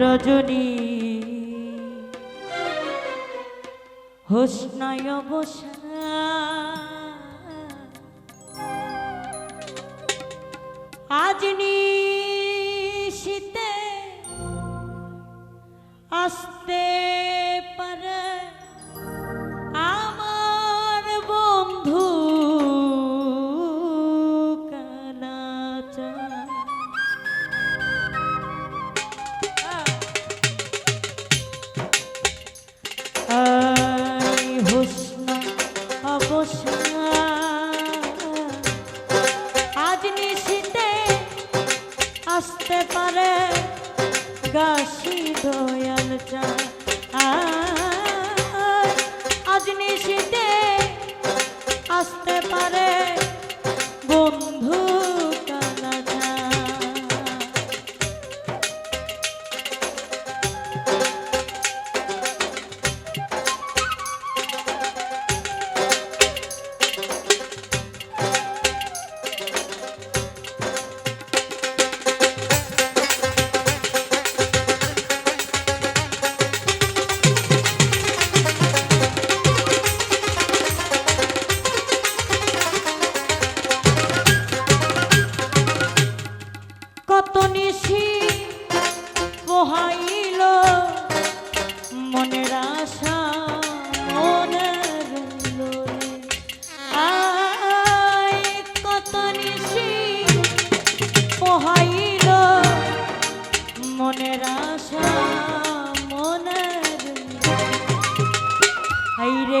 রজনী হোসনায় বসা আজ আজ নিশিতে আসতে পারে গাছি দয়াল চা। আজ নিশিতে আসতে পারে মনের আশা মনের হাইরে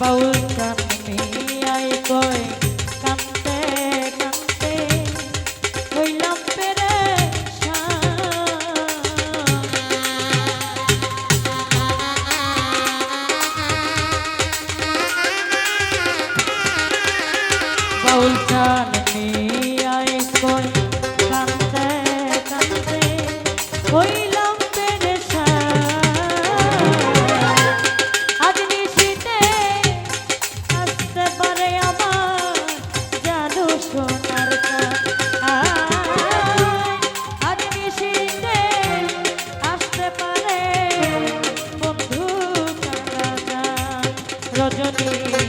বাউল চান রজনী